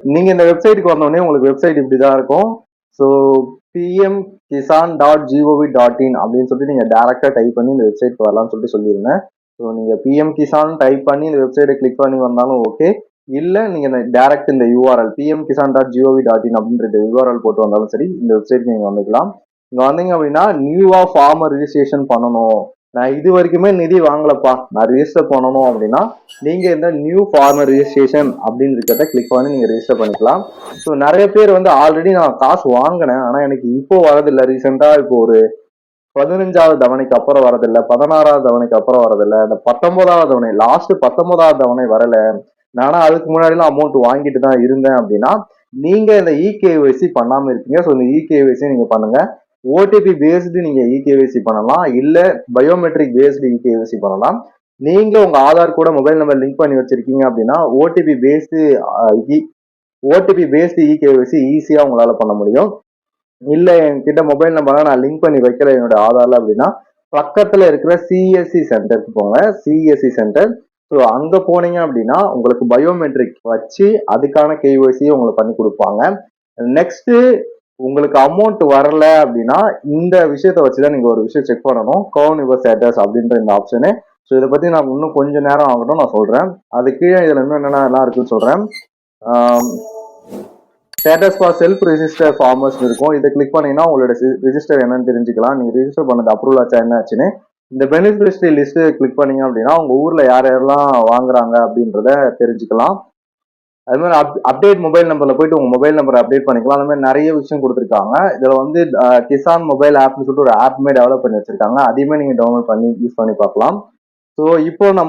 நீங்க இந்த வெப்சைட்டுக்கு வந்தோடனே உங்களுக்கு வெப்சைட் இப்படிதான் இருக்கும். So PM Kisan dot GOV dot in அப்படின்னு சொல்லிட்டு நீங்க டேரக்டா டைப் பண்ணி இந்த வெப்சைட் வரலாம்னு சொல்லிட்டு சொல்லியிருந்தேன் ஸோ நீங்க பிஎம் கிசான் டைப் பண்ணி இந்த வெப்சைட்டை கிளிக் பண்ணி வந்தாலும் ஓகே இல்ல நீங்க டேரக்ட் இந்த URL PM Kisan dot GOV dot in அப்படின்ற யூஆர்எல் போட்டு வந்தாலும் சரி இந்த வெப்சைட் நீங்க வந்துக்கலாம். இங்க வந்தீங்க அப்படின்னா நியூவா ஃபார்மர் ரிஜிஸ்ட்ரேஷன் பண்ணணும். நான் இது வரைக்குமே நிதி வாங்கலப்பா. நான் ரிஜிஸ்டர் பண்ணணும் அப்படின்னா நீங்க இந்த நியூ ஃபார்மர் ரிஜிஸ்ட்ரேஷன் அப்படின்னு இருக்கிறத கிளிக் பண்ணி நீங்க ரிஜிஸ்டர் பண்ணிக்கலாம். ஸோ நிறைய பேர் வந்து ஆல்ரெடி நான் காசு வாங்கினேன். ஆனா எனக்கு இப்போ வரதில்லை. ரீசெண்டா இப்போ ஒரு பதினஞ்சாவது தவணைக்கு அப்புறம் வரதில்லை. பதினாறாவது தவணைக்கு அப்புறம் வரதில்லை. இந்த பத்தொன்பதாவது தவணை லாஸ்ட் பத்தொன்பதாவது தவணை வரல. நானா அதுக்கு முன்னாடிலாம் அமௌண்ட் வாங்கிட்டு தான் இருந்தேன் அப்படின்னா நீங்க இந்த இகேஒய்சி பண்ணாம இருக்கீங்க ஸோ இந்த இகேஒய்சி நீங்க பண்ணுங்க. ஓடிபி பேஸ்டு நீங்க இகேவிசி பண்ணலாம். இல்ல பயோமெட்ரிக் பேஸ்டு இகேவிசி பண்ணலாம். நீங்க உங்க ஆதார் கூட மொபைல் நம்பர் லிங்க் பண்ணி வச்சிருக்கீங்க அப்படின்னா OTP based OTP based eKYC ஈஸியா உங்களால பண்ண முடியும். இல்ல என்கிட்ட மொபைல் நம்பர்லாம் நான் லிங்க் பண்ணி வைக்கல என்னோட ஆதார்ல அப்படின்னா பக்கத்துல இருக்கிற சிஎஸ்சி சென்டருக்கு போங்க. சிஎஸ்சி சென்டர் ஸோ அங்க போனீங்க அப்படின்னா உங்களுக்கு பயோமெட்ரிக் வச்சு அதுக்கான கேஒய்சியை உங்களுக்கு பண்ணி கொடுப்பாங்க. நெக்ஸ்ட் உங்களுக்கு அமௌண்ட் வரல அப்படின்னா இந்த விஷயத்த வச்சுதான் நீங்க ஒரு விஷயம் செக் பண்ணணும். கவுன் யுவர் ஸ்டேட்டஸ் அப்படின்ற இந்த ஆப்ஷனு ஸோ இதை பத்தி நான் இன்னும் கொஞ்ச நேரம் ஆகட்டும் நான் சொல்றேன். அது கீழே இதுல இன்னும் என்னென்னலாம் இருக்குன்னு சொல்றேன். Status for self register farmers இருக்கும். இதை கிளிக் பண்ணீங்கன்னா உங்களோட ரிஜிஸ்டர் என்னன்னு தெரிஞ்சுக்கலாம். நீங்க ரிஜிஸ்டர் பண்ணது அப்ரூவல் ஆச்சா என்ன ஆச்சுன்னு. இந்த பெனிஃபிஷரி லிஸ்ட் கிளிக் பண்ணீங்க அப்படின்னா உங்க ஊர்ல யார் யாரெல்லாம் வாங்குறாங்க அப்படின்றத தெரிஞ்சுக்கலாம். அது மாதிரி அப் அப்டேட் மொபைல் நம்பர்ல போயிட்டு உங்க மொபைல் நம்பரை அப்டேட் பண்ணிக்கலாம். அந்த மாதிரி நிறைய விஷயம் கொடுத்துருக்காங்க. இதுல வந்து கிசான் மொபைல் ஆப்னு சொல்லிட்டு ஒரு ஆப்புமே டெவலப் பண்ணி வச்சிருக்காங்க. அதையுமே நீங்க டவுன்லோட் பண்ணி யூஸ் பண்ணி பார்க்கலாம். ஸோ இப்போ நம்ம